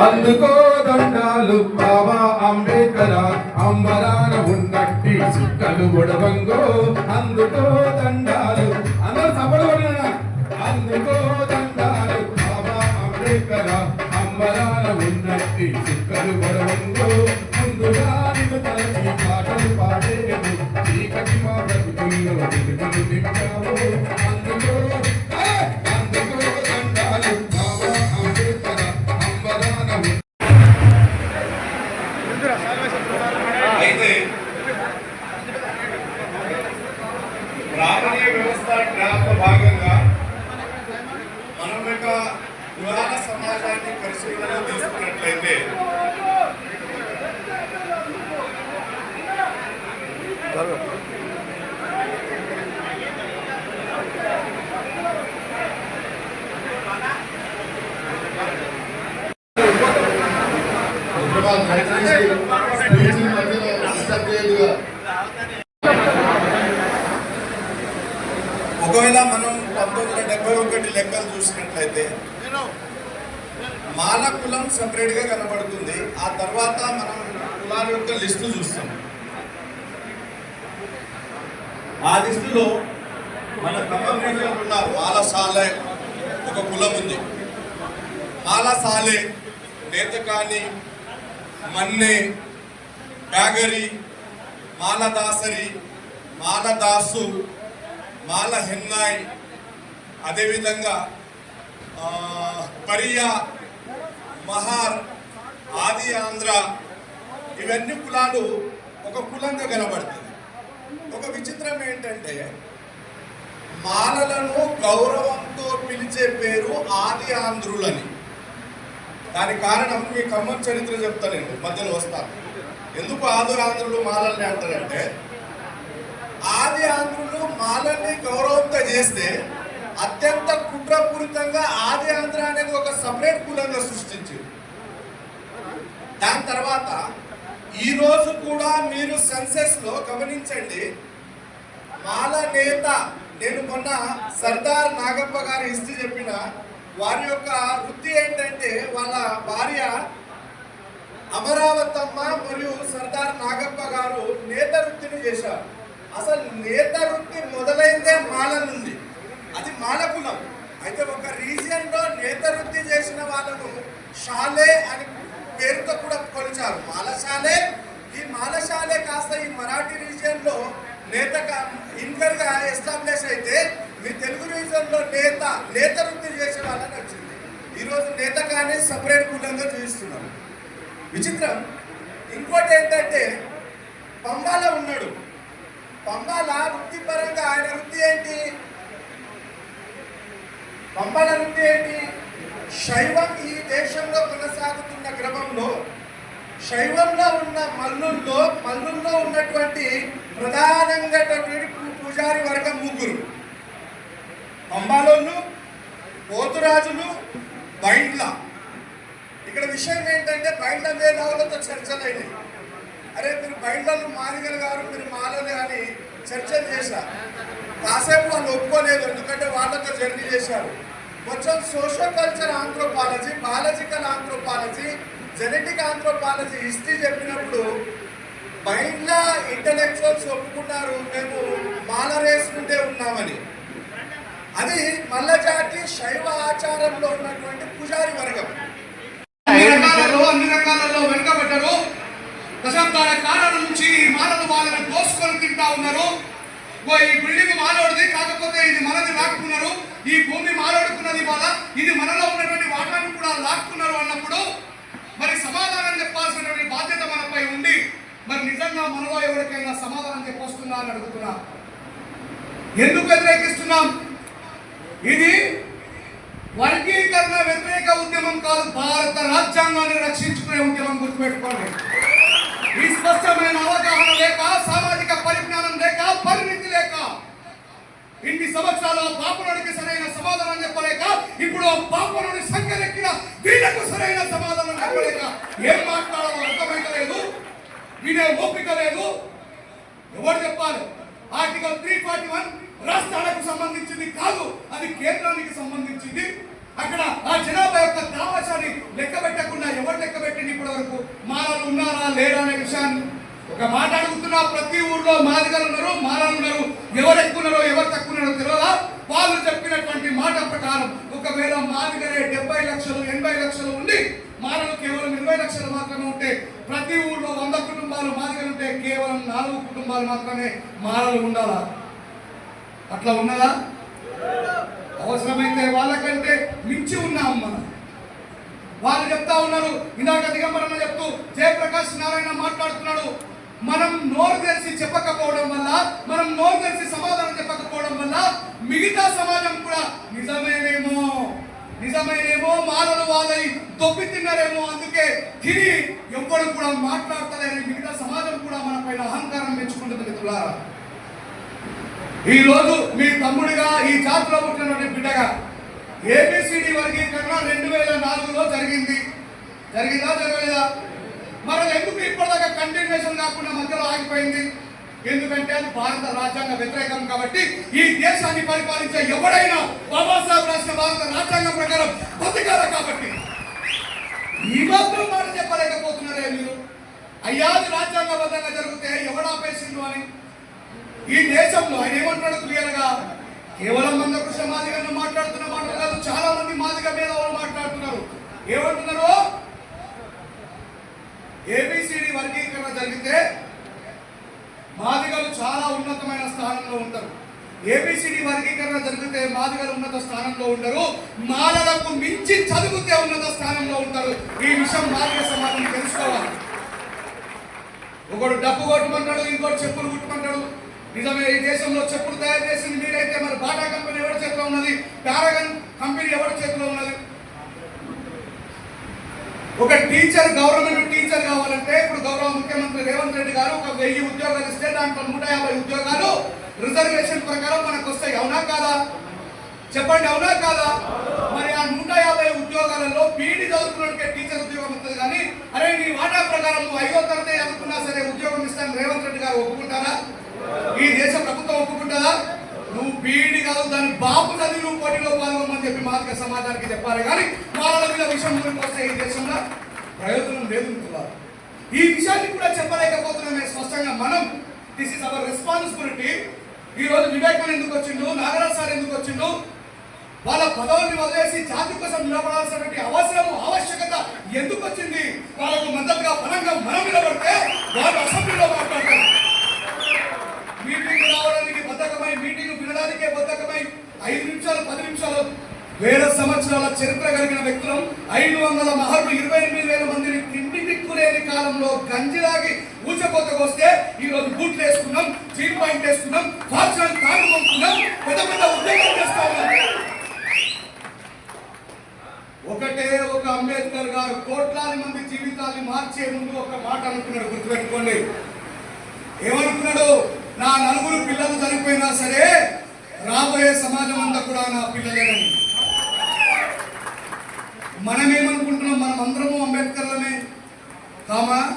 అందుకో దండాలు బాబా అంబేద్కర అంబరాన ఉన్నట్టి సుక్కలు గొడవంగో అందుకో ఒకవేళ మనం పంతొమ్మిది వందల డెబ్బై ఒకటి లెక్కలు చూసినట్లయితే మాల కులం separate గా కనబడుతుంది. ఆ తర్వాత మనం కులాల యొక్క లిస్టు చూస్తాం. ఆ లిస్టులో మన ఖమ్మం ఉన్నారు. ఉన్న మాలసాలే ఒక కులం ఉంది. మాలసాలే నేతకాని మన్నె బ్యాగరి మాలదాసరి మాలదాసు మాల హెమ్నాయ్ అదేవిధంగా పరియా మహార్ ఆది ఆంధ్ర ఇవన్నీ కులాలు ఒక కులంగా కనబడుతుంది ఒక విచిత్రం ఏంటంటే మాలలను గౌరవంతో పిలిచే పేరు ఆది ఆంధ్రులని. దానికి కారణం మీ ఖమ్మం చరిత్ర చెప్తానండి నేను మధ్యలో వస్తాను. ఎందుకు ఆదురాంధ్రులు మాలల్ని అంటారంటే ఆది ఆంధ్రులు మాలని గౌరవంతో చేస్తే అత్యంత కుట్రపూరితంగా ఆది ఆంధ్ర అనేది ఒక సపరేట్ కులంగా సృష్టించింది దాని తర్వాత ఈ రోజు కూడా మీరు సెన్సెస్లో గమనించండి మాల నేత నేను మొన్న సర్దార్ నాగప్ప గారి హిస్టరీ చెప్పిన వారి యొక్క వృత్తి ఏంటంటే వాళ్ళ భార్య అమరావతమ్మ మరియు సర్దార్ నాగప్ప గారు నేత వృత్తిని చేశారు. అసలు నేత వృత్తి మొదలైందే మాల నుండి. అది మాల కులం. అయితే ఒక రీజియన్లో నేత వృత్తి చేసిన వాళ్ళను షాలే అని పేరుతో కూడా కొలిచారు. మాలశాలే ఈ మాలశాలే కాస్త ఈ మరాఠీ రీజియన్లో నేత ఇన్కర్గా ఎస్టాబ్లిష్ అయితే మీ తెలుగు రీజియన్లో నేత నేత వృత్తి చేసే వాళ్ళని వచ్చింది. ఈరోజు నేత కానీ సపరేట్ కులంగా చూపిస్తున్నారు. విచిత్రం. ఇంకోటి ఏంటంటే పంబాలో ఉన్నాడు. పంబాల వృత్తిపరంగా ఆయన వృత్తి ఏంటి? పంబాల వృత్తి ఏంటి? శైవం ఈ దేశంలో కొనసాగుతున్న క్రమంలో శైవంలో ఉన్న మల్లుల్లో మల్లుల్లో ఉన్నటువంటి ప్రధానంగా పూజారి వర్గం ముగ్గురు. పంబాలోళ్ళు పోతురాజులు బైండ్ల. ఇక్కడ విషయం ఏంటంటే బైండ్ల మేధావులతో చర్చలైనవి. అరే మీరు బైండ్లను మాదిగలు గారు మీరు మాలలు అని చర్చలు చేశారు. కాసేపు వాళ్ళు ఒప్పుకోలేదు ఎందుకంటే వాళ్ళతో జర్నీ చేశారు. కొంచెం socio culture anthropology biological anthropology genetic anthropology history చెప్పినప్పుడు బైండ్ల ఇంటలెక్చువల్స్ ఒప్పుకున్నారు మేము మాల వేసుకుంటే ఉన్నామని. అది మల్లజాతి శైవ ఆచారంలో ఉన్నటువంటి పూజారి వర్గం అన్ని రకాలలో అన్ని రకాలలో వెనుకబడ్డారు దశాబ్దాల కాలం నుంచి ఈ మానవ వాళ్ళని దోసుకొని తింటా ఉన్నారు. ఓ ఈ బిల్డింగ్ మానవుడిది కాకపోతే ఇది మనది లాక్కున్నారు. ఈ భూమి మాలాడుకున్నది వాళ్ళ ఇది మనలో ఉన్నటువంటి వాటాన్ని కూడా లాక్కున్నారు అన్నప్పుడు మరి సమాధానం చెప్పాల్సినటువంటి బాధ్యత మనపై ఉంది. మరి నిజంగా మనలో ఎవరికైనా సమాధానం చెప్పొస్తుందా అని అడుగుతున్నా. ఎందుకు వ్యతిరేకిస్తున్నాం? ఇది వర్గీకరణ వ్యతిరేక ఉద్యమం కాదు భారత రాజ్యాంగాన్ని రక్షించుకునే ఉద్యమం గుర్తుపెట్టుకోండి. ఇన్ని సంవత్సరాలు ఆ పాపనుడికి సరైన సమాధానం చెప్పలేక ఇప్పుడు ఆ పాపనుడి సంఖ్యలెక్కిన వీళ్ళకు సరైన సమాధానం చెప్పలేక ఏం మాట్లాడాలో అర్థమైతలేదు వినే ఓపిక లేదు. ఎవరు చెప్పాలి? ఆర్టికల్ త్రీ ఫార్టీ వన్ రాష్ట్రాలకు సంబంధించింది కాదు అది కేంద్రానికి సంబంధించింది. అక్కడ ఆ జనాభా యొక్క లెక్క పెట్టకుండా ఎవరు లెక్క పెట్టింది ఇప్పటి వరకు మాలలు ఉన్నారా లేరా అనే విషయాన్ని. ఒక మాట అడుగుతున్నా ప్రతి ఊర్లో మాదిగలు ఉన్నారు మాలలు ఉన్నారు ఎవరు ఎక్కువ ఉన్నారో ఎవరు తక్కువ ఉన్నారో తెలియదా వాళ్ళు చెప్పినటువంటి మాట ప్రకారం ఒకవేళ డెబ్బై లక్షలు ఎనభై లక్షలు ఉండి మానవులు కేవలం ఇరవై లక్షలు మాత్రమే ఉంటే ప్రతి ఊర్లో వంద కుటుంబాలు మాదిగలు ఉంటే కేవలం నాలుగు కుటుంబాలు మాత్రమే మానవులు ఉండాలా? అట్లా ఉన్నదా? అవసరమైతే వాళ్ళకంటే మించి ఉన్నాం మనం వాళ్ళు చెప్తా ఉన్నారు ఇందాక దిగంబరన్న చెప్తూ జయప్రకాష్ నారాయణ మాట్లాడుతున్నాడు. మనం నోరు తెరిచి చెప్పకపోవడం వల్ల మనం నోరు తెరిచి సమాధానం చెప్పకపోవడం వల్ల మిగతా సమాజం కూడా నిజమేనేమో నిజమేనేమో మాలలు తొప్పి తిన్నారేమో అందుకే తిని ఎవ్వరు కూడా మాట్లాడతలేని మిగతా సమాజం కూడా మన పైన అహంకారం పెంచుకుంటుంది మిత్రులారా. ఈ రోజు మీ తమ్ముడిగా ఈ జాతిలో పుట్టినటువంటి బిడ్డగా ఏబిసిడి వర్గీకరణ రెండు వేల నాలుగులో జరిగింది. జరిగిందా జరగలేదా? మరి ఎందుకు ఇప్పటిదాకా కంటిన్యూషన్ కాకుండా మధ్యలో ఆగిపోయింది? ఎందుకంటే అది భారత రాజ్యాంగ వ్యతిరేకం కాబట్టి ఈ దేశాన్ని పరిపాలించే ఎవడైనా బాబాసాహెబ్ రాసిన భారత రాజ్యాంగం ప్రకారం బతకాలి కాబట్టి ఈ మాత్రం మాట చెప్పలేకపోతున్నారే మీరు అయ్యాది రాజ్యాంగబద్ధంగా జరిగితే ఎవడాపేసిండు అని? ఈ దేశంలో ఆయన ఏమంటున్నాడు క్లియర్గా కేవలం మందకృష్ణ మాదిగను మాట్లాడుతున్న మాటలు కాదు చాలా మంది మాదిగ మీద వాళ్ళు మాట్లాడుతున్నారు. ఏమంటున్నారు? ఏబిసిడి వర్గీకరణ జరిగితే మాదిగలు చాలా ఉన్నతమైన స్థానంలో ఉంటారు. ఏబిసిడి వర్గీకరణ జరిగితే మాదిగలు ఉన్నత స్థానంలో ఉండరు. మాలలకు మించి చదివితే ఉన్నత స్థానంలో ఉంటారు. ఈ విషయం మాదిగ సమాజం తెలుసుకోవాలి. ఒకడు డబ్బు కొట్టమంటాడు ఇంకోటి చెప్పులు కుట్టమంటాడు. నిజమే ఈ దేశంలో చెప్పులు తయారు చేసింది మీరైతే మరి బాటా కంపెనీ ఎవరి చేతిలో ఉన్నది? పారాగన్ కంపెనీ ఎవరి చేతిలో ఉన్నది? ఒక టీచర్ గవర్నమెంట్ టీచర్ కావాలంటే ఇప్పుడు గౌరవ ముఖ్యమంత్రి రేవంత్ రెడ్డి గారు ఒక వెయ్యి ఉద్యోగాలు ఇస్తే దాంట్లో నూట యాభై ఉద్యోగాలు రిజర్వేషన్ ప్రకారం మనకు వస్తాయి అవునా కాదా? చెప్పండి అవునా కాదా? నూట యాభై ఉద్యోగాలలో పీడి చదువుకున్నకే టీచర్ ఉద్యోగం వస్తుంది కానీ అరే నీ వాటా ప్రకారం నువ్వు ఐదో తరగతి చదువుకున్నా సరే ఉద్యోగం ఇస్తాను రేవంత్ రెడ్డి గారు ఒప్పుకుంటారా? ఈ దేశ ప్రభుత్వం ఒప్పుకుంటుందా? నువ్వు పీడి కాదు దాని బాపు చదివి నువ్వు పోటీలో పాల్గొమ్మని చెప్పి మాదిక సమాజానికి చెప్పాలి కానీ వాళ్ళ మీద విషయం గురించి వస్తే ఈ దేశంలో ప్రయోజనం లేదు ఈ విషయాన్ని కూడా చెప్పలేకపోతున్నామే స్పష్టంగా మనం. దిస్ ఇస్ అవర్ రెస్పాన్సిబిలిటీ ఈ రోజు వివేకం ఎందుకు వచ్చిండు? నాగరాజ్ సార్ ఎందుకు వచ్చిండు? వాళ్ళ పదవుల్ని వదిలేసి జాతి కోసం నిలబడాల్సినటువంటి అవసరము ఆవశ్యకత ఎందుకు వచ్చింది? వాళ్ళకు మద్దతుగా బలంగా మనం నిలబడితే వాళ్ళు అసెంబ్లీలో మాట్లాడతారు. మీటింగ్ రావడానికి బద్ధకమై మీటింగ్ వినడానికే బద్ధకమై ఐదు నిమిషాలు పది నిమిషాలు వేల సంవత్సరాల చరిత్ర కలిగిన వ్యక్తులం ఐదు వందల మహర్లు ఇరవై ఎనిమిది వేల మందిని తిండి తిక్కులేని కాలంలో గంజిలాగి ఊచకోతకు వస్తే ఈ బూట్లు వేసుకున్నాం జీన్ పాయింట్ వేసుకున్నాం ఫార్చునర్ కారు కొనుక్కున్నాం పెద్ద పెద్ద ఉద్యోగాలు చేస్తా ఉన్నాం ఒకటే ఒక అంబేద్కర్ గారు కోట్లాది మంది జీవితాన్ని మార్చే ముందు ఒక మాట అనుకున్నాడు. గుర్తుపెట్టుకోండి. ఏమనుకున్నాడు? నా నలుగురు పిల్లలు చనిపోయినా సరే రాబోయే సమాజం అంతా కూడా నా పిల్లలేనని. మనమేమనుకుంటున్నాం? మనం అందరము అంబేద్కర్లమే. కామా?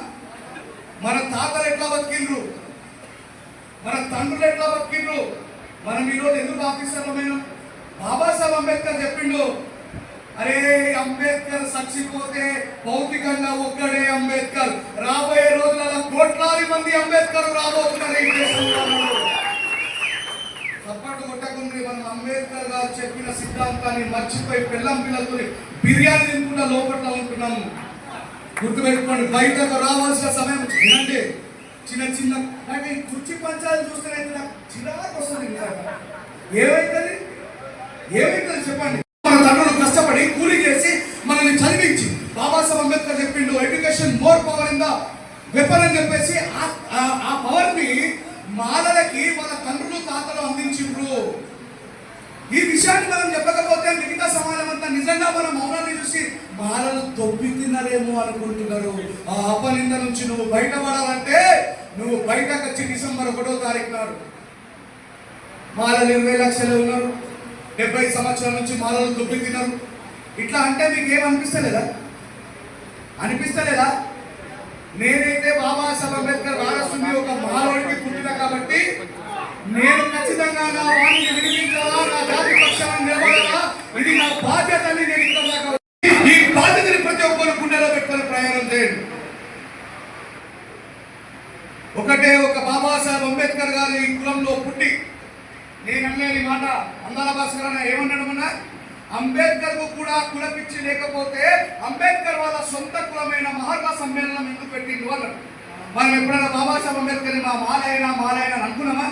మన తాతలు ఎట్లా బతికిండ్రు? మన తండ్రులు ఎట్లా బతికిండ్రు? మనం ఈరోజు ఎందుకు ఆఫీసర్లమైన? బాబాసాహెబ్ అంబేద్కర్ చెప్పిండు అరే అంబేద్కర్ చచ్చిపోతే భౌతికంగా ఒక్కడే అంబేద్కర్. రాబోయే రోజులలో కోట్లాది మంది అంబేద్కర్ రాబోతున్నారు ఈ దేశంలో. చప్పట్లు కొట్టకుండ్రి మనం అంబేద్కర్ గారు చెప్పిన సిద్ధాంతాన్ని మర్చిపోయి పిల్లం పిల్లలతో బిర్యానీ తినకుండా లోపల ఉంటున్నాము. గుర్తుపెట్టుకోండి బయటకు రావాల్సిన సమయం వినండి చిన్న చిన్న నాకు ఈ కుర్చీ పంచాలు చూస్తేనైతే నాకు చిరాకు వస్తుంది ఏమైతుంది? ఏమైతుంది చెప్పండి మన తండ్రులు కష్టపడి కూలీ చేసి మనల్ని చదివించి బాబాసాహెబ్ అంబేద్కర్ చెప్పిండు education more power in the weapon అని చెప్పేసి ఆ- ఆ- ఆ పవర్ని మాలలకి మన తండ్రులు తాతలు అందించిండ్రు ఈ విషయాన్ని మనం చెప్పకపోతే మిగతా సమాజం అంతా నిజంగా మన మౌనాన్ని చూసి మాలలు తొప్పి తిన్నారేమో అనుకుంటున్నారు ఆ అపనింద నుంచి నువ్వు బయటపడాలంటే నువ్వు బయటకు వచ్చి డిసెంబర్ ఒకటో తారీఖు నాడు మాలలు ఇరవై లక్షలు ఉన్నారు. డెబ్బై సంవత్సరాల నుంచి మాలలు దుబ్బి తిన్నారు. ఇట్లా అంటే మీకు ఏమనిపిస్తలేదా అనిపిస్తలేదా? నేనైతే బాబాసాహెబ్ అంబేద్కర్ వారసుని ఒక మానవుడికి పుట్టిన కాబట్టి నేను ఖచ్చితంగా నా వాణిని వినిపించాలా నా జాతి పక్షాన్ని నిలబడాలా? ఇది నా బాధ్యత అని నేను ఇక్కడ ఈ బాధ్యత ఈ బాధ్యతని ప్రతి ఒక్క గారి కులంలో పుట్టి నేను అన్నది మాట అందాల భాస్కర్ అన్న ఏమన్నాడు మొన్న అంబేద్కర్కు కూడా కులపిచ్చి లేకపోతే అంబేద్కర్ వాళ్ళ సొంత కులమైన మహాత్మా సమ్మేళనం ఎందుకు పెట్టిండు అన్నాడు. మనం ఎప్పుడైనా బాబాసాహెబ్ అంబేద్కర్ మా మాలైనా మాలైనా అని అనుకున్నామా?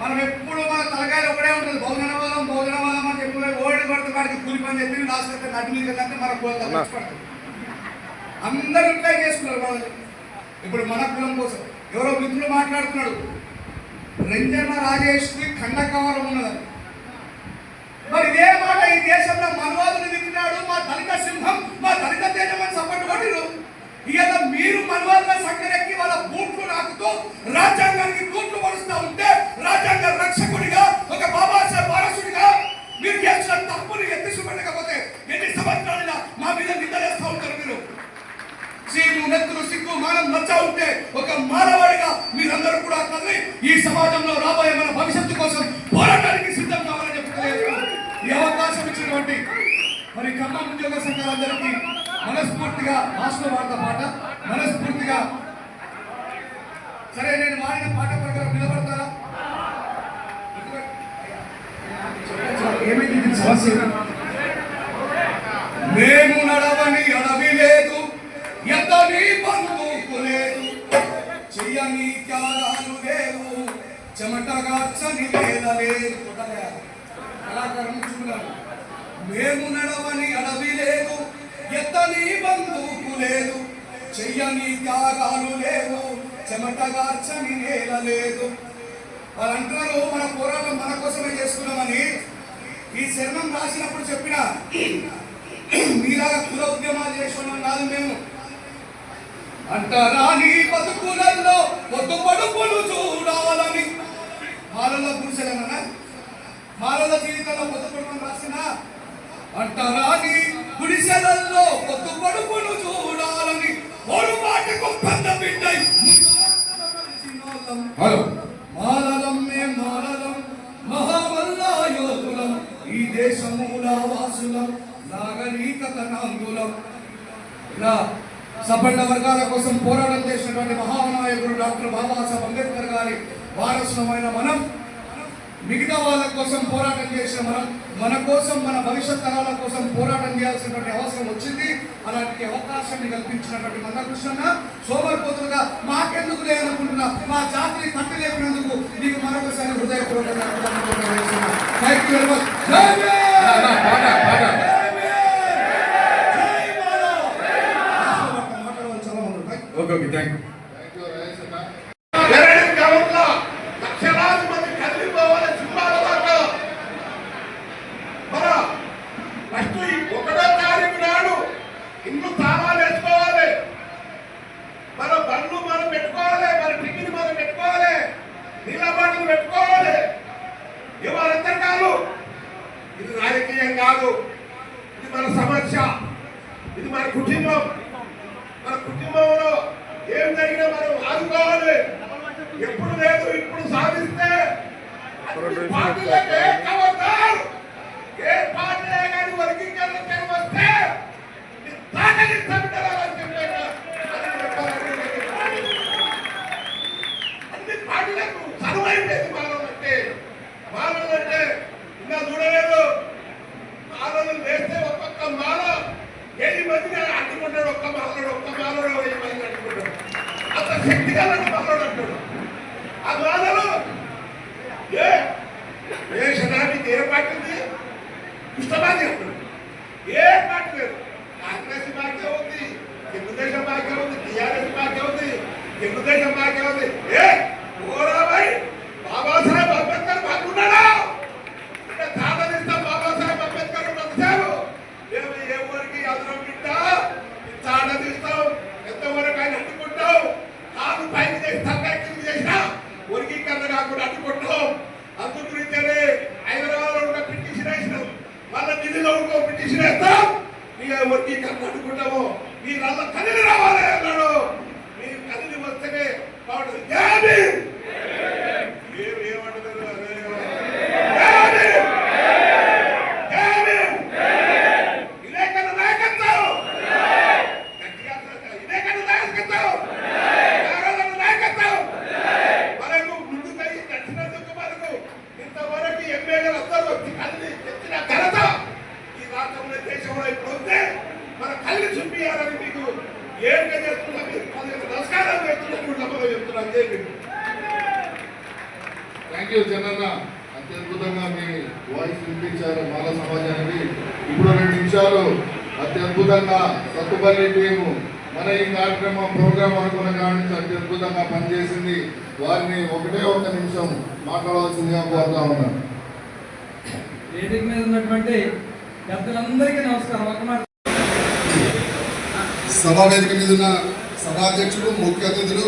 మనం ఎప్పుడు మన తలకాయలు ఒకటే ఉంటుంది. బహుజనవాదం బహుజనవాదం అని చెప్పి ఓడి పడితే వాడికి కూలి పని చెప్పి అయితే నటి మీద మన కులం అందరూ ఇట్లా చేసుకున్నారు వాళ్ళు ఇప్పుడు మన కులం కోసం. ఎవరో మిత్రులు మాట్లాడుతున్నాడు. రంజన రాజేష్కి ఖండకవరం ఉన్నదని. మరి ఇదే మాట ఈ దేశంలో మనవాదులు తిట్టినాడు మా దళిత సింహం మా దళిత తేజమని సపోర్ట్ కొట్టిరు ఇవాళ మీరు మన్వాదుల సంఖ్యకి వాళ్ళ బూట్లు నాకుతూ రాజ్యాంగానికి బూట్లు పడుస్తూ ఉంటే రాజ్యాంగ రక్షకుడిగా ఒక బాబాసాహెబ్ వారసుడిగా మీరు చేసిన తప్పుని ఎత్తి చూపెట్టకపోతే ఎన్ని సంవత్సరాలుగా మా మీద నిందలేస్తూ ఉంటారు మీరు సీను నెత్తులు సిగ్గు మానం నచ్చ ఉంటే ఒక మానవాడిగా మీరందరూ కూడా కదిలి ఈ సమాజంలో రాబోయే మన భవిష్యత్తు కోసం పోరాటానికి సిద్ధం కావాలని చెప్తున్నారు ఈ అవకాశం ఇచ్చినటువంటి మరి ఖమ్మం ఉద్యోగ సంఘాలందరికీ మనస్ఫూర్తిగా రాష్ట్ర వార్త పాట మనస్ఫూర్తిగా సరే నేను వాడిన పాట ప్రకారం నిలబడతారా ఏమైంది ఇది సమస్య మేము నడవని అడవి లేదు ఎంతని బంధుకు లేదు చెయ్యని త్యాగాలు లేవు చెమటగా చని వేల లేదు. కళాకారం చూడాలి. మేము నడవని అడవి లేదు ఎత్తని బంధుకు లేదు చెయ్యని త్యాగాలు లేవు చెమటగా చని నేల లేదు. వాళ్ళు అంటున్నారు మన పోరాటం మన కోసమే చేసుకున్నామని ఈ శరణం రాసినప్పుడు చెప్పిన మీలాగా కుల ఉద్యమాలు చేసిన కాదు మేము. అంటారా నీ బతుకులలో పొద్దు పడుపులు చూడాలని మాలలో పురుషులన్నా మాలల జీవితంలో పొద్దు పడుపులు రాసిన? అంటారా నీ గుడిసెలలో పొద్దు పడుపులు చూడాలని ఓడు మాటకు పెద్ద బిడ్డై. హలో. మాలలం దేశమూల వాసులం నాగరిక నాంగులం ఇలా సపండ వర్గాల కోసం పోరాటం చేసినటువంటి మహానాయకుడు డాక్టర్ బాబాసాహెబ్ అంబేద్కర్ గారి వారసులమైన మనం మిగతా వాళ్ళ కోసం పోరాటం చేసిన మనం మన కోసం మన భవిష్యత్ తరాల కోసం పోరాటం చేయాల్సినటువంటి అవసరం వచ్చింది. అలాంటి అవకాశాన్ని కల్పించినటువంటి మందకృష్ణ సోమరిపోతులుగా మాకెందుకు లేదనుకుంటున్నా మా జాతిని తట్టి లేపినందుకు నీకు మరొకసారి హృదయపూర్వకంగా థ్యాంక్ యూ వెరీ మచ్ జై పాట పాట జై భీమ్! జై మానవ్! మాట్లాడవాలి చాలా మంది ఉన్నారు. ఓకే ఓకే థ్యాంక్ యూ ఎరడి గ్రామంలో లక్షలాది మంది కదిలిపోవాలి జిల్లాల దాకా మన ఫస్ట్ ఈ ఒకటో తారీఖు నాడు ఇల్లు తాళాలు వేసుకోవాలి మన బండ్లు మనం పెట్టుకోవాలి మన టికెట్ మనం పెట్టుకోవాలి నీళ్ళబాటలు పెట్టుకోవాలి ఇవాళంతా కాదు ఇది రాజకీయం కాదు ఇది సమస్య ఇది మన కుటుంబం. మన కుటుంబంలో ఏం జరిగినా మనం ఆదుకోవాలి. ఎప్పుడు లేదు ఇప్పుడు సాధిస్తే పార్టీలకు ఏకమవుతారు. ఏ పార్టీ కానీ వర్గీకరణ చేయడం వస్తే నీ తాకని తమిళనాడు చెప్పాను. అది చెప్పాలని అన్ని పార్టీలకు చదువైపోయింది మానవులంటే మానవులంటే ఇంకా చూడలేదు మాలలు వేస్తే ఒక్కొక్క మాల ఏడు మందిని అడ్డుకుంటాడు ఒక్క మాలడు ఒక్క మాలడు వెయ్యి మంది అడ్డుకుంటాడు అంత శక్తి కలిగిన మాలడు అంటాడు ఆ మాలలు ఏ ఏ శతానికి ఏ పార్టీ ఉంది కృష్ణబాధి అంటాడు ఏ పార్టీ లేదు కాంగ్రెస్ పార్టీ ఉంది తెలుగుదేశం పార్టీ ఉంది టీఆర్ఎస్ పార్టీ ఉంది తెలుగుదేశం పార్టీ ఉంది ఏ ఓరాబాయ్ బాబాసాహెబ్ అంబేద్కర్ బాగున్నాడా అంటే సాధనిస్తాం బాబాసాహెబ్ అంబేద్కర్ ఉన్నంతసేపు మేము ఏ ఊరికి అదనం తింటా సాధనిస్తాం ఎంతవరకు ఆయన అడ్డుకుంటాం కాదు పైకి చేస్తాం కింద చేసినా వర్గీకరణ కాకుండా అడ్డుకుంటాం అందు గురించే హైదరాబాద్లో ఒక పిటిషన్ వేసినాం మళ్ళీ ఢిల్లీలో ఇంకో పిటిషన్ వేస్తాం ఇక వర్గీకరణ అడ్డుకుంటాము మీరల్లా కదిలి రావాలి అన్నాడు మీరు కదిలి వస్తేనే బాగుంటుంది జై భీమ్! ఏం ఏమంటున్నారు అదే. జై భీమ్! జై భీమ్! ఇదే కదా నాయకత్వం గట్టిగా అసలు ఇదే కదా నాయకత్వం నారాయణ నాయకత్వం మనకు ముందు ఉన్న దేశంలో ఇప్పుడు ఉంటే మన కళ్ళు చూపించాలని మీకు ఏడుగా చేస్తున్నా మీరు పదిహేను నమస్కారం చేస్తున్నా మూడు నమ్మకం చెప్తున్నా అంతే మీకు జనన్న అత్యద్భుతంగా మీ వాయిస్ వినిపించారు మాల సమాజానికి. ఇప్పుడు రెండు నిమిషాలు అత్యద్భుతంగా సత్తుపల్లి టీము మన ఈ కార్యక్రమం ప్రోగ్రాం అనుకున్న కాడి నుంచి అత్యద్భుతంగా పనిచేసింది. వారిని ఒకటే ఒక నిమిషం మాట్లాడవలసిందిగా కోరుతా ఉన్నాను. వేదిక మీద ఉన్నటువంటి పెద్దలందరికీ నమస్కారం. ఒక మాట. సభా వేదిక మీద ఉన్న సభాధ్యక్షులు ముఖ్య అతిథులు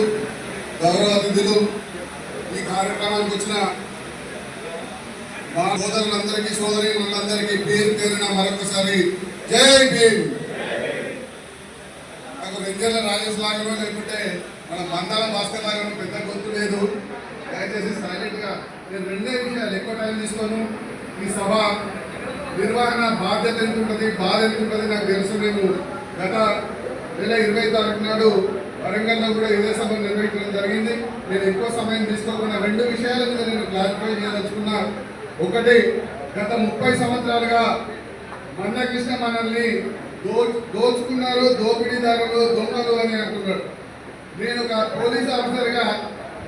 గౌరవ అతిథులు ఈ కార్యక్రమానికి వచ్చిన మా సోదరులందరికీ సోదరి మనందరికీ పేరు పేరున మరొకసారి జై భీమ్. నాకు రెంజర్ల రాజేష్ లాగానో లేకుంటే మన మందాల భాస్కర్ లాగానో పెద్ద గుర్తు లేదు. దయచేసి సైలెంట్గా నేను రెండే విషయాలు ఎక్కువ టైం తీసుకోను. ఈ సభ నిర్వహణ బాధ్యత ఎంత ఉంటుంది బాధ ఎంత ఉంటుంది నాకు తెలుసు. నేను గత నెల ఇరవై తారీఖు నాడు వరంగల్లో కూడా ఇదే సభ నిర్వహించడం జరిగింది. నేను ఎక్కువ సమయం తీసుకోకుండా రెండు విషయాల మీద నేను క్లారిఫై చేయదలుచుకున్నా. ఒకటి గత ముప్పై సంవత్సరాలుగా మందకృష్ణ మనల్ని దో దోచుకున్నారు దోపిడీదారులు దొంగలు అని అంటున్నాడు. నేను ఒక పోలీస్ ఆఫీసర్గా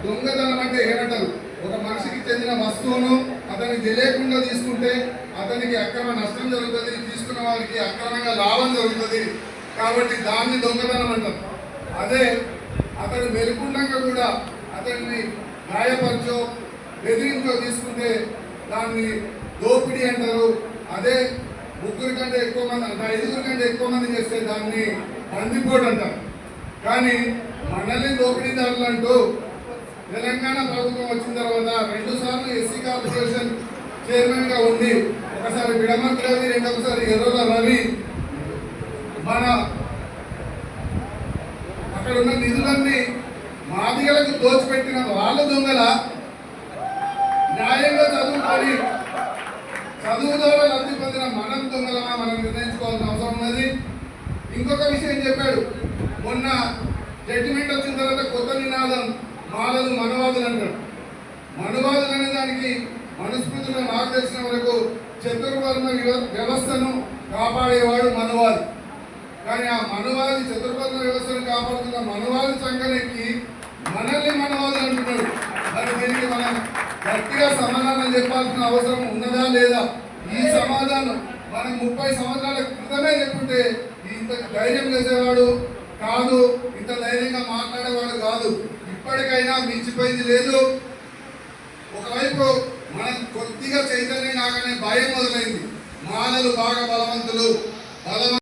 దొంగతనం అంటే ఏమంటారు? ఒక మనిషికి చెందిన వస్తువును అతనికి తెలియకుండా తీసుకుంటే అతనికి అక్రమ నష్టం జరుగుతుంది తీసుకున్న వారికి అక్రమంగా లాభం జరుగుతుంది కాబట్టి దాన్ని దొంగతనం అంటారు. అదే అతను మెలుకుండగా కూడా అతన్ని గాయపరచో బెదిరించో తీసుకుంటే దాన్ని దోపిడీ అంటారు. అదే ముగ్గురు కంటే ఎక్కువ మంది అంటారు ఐదుగురు కంటే ఎక్కువ మంది చేస్తే దాన్ని బందిపోడు అంటారు కానీ మనల్ని దోపిడీదారులు అంటూ తెలంగాణ ప్రభుత్వం వచ్చిన తర్వాత రెండు సార్లు ఎస్సీ కార్పొరేషన్ చైర్మన్గా ఉంది ఒకసారి విడమర్తి రవి రెండోసారి ఎర్రల రవి మన అక్కడ ఉన్న నిధులన్నీ మాదిగలకు దోచిపెట్టిన వాళ్ళ దొంగల న్యాయంగా చదువుకొని చదువు ద్వారా లబ్ధి పొందిన మనం దొంగలమా మనం నిర్ణయించుకోవాల్సిన అవసరం ఉన్నది. ఇంకొక విషయం చెప్పాడు. మొన్న జడ్జిమెంట్ వచ్చిన తర్వాత కొత్త నినాదం మాలలు మనవాదులు అంటాడు మనవాదులు అనే దానికి మనుస్మృతిలో నాకు తెలిసిన వరకు చతుర్వర్ణ వ్యవ- వ్యవస్థను కాపాడేవాడు మనవాది. కానీ ఆ మనవాది చతుర్వర్ణ వ్యవస్థను కాపాడుతున్న మనవాది సంఘానికి మనల్ని మనవాదులు అంటున్నాడు. మరి దీనికి మనం గట్టిగా సమాధానం చెప్పాల్సిన అవసరం ఉన్నదా లేదా? ఈ సమాధానం మనం ముప్పై సంవత్సరాల క్రితమే చెప్పుంటే ఇంత ధైర్యం చేసేవాడు కాదు ఇంత ధైర్యంగా మాట్లాడేవాడు కాదు. ఇప్పటికైనా మించిపోయింది లేదు. ఒకవైపు మనం కొద్దిగా చైతన్యం కాగానే భయం మొదలైంది. మానలు బాగా బలవంతులు. బలవ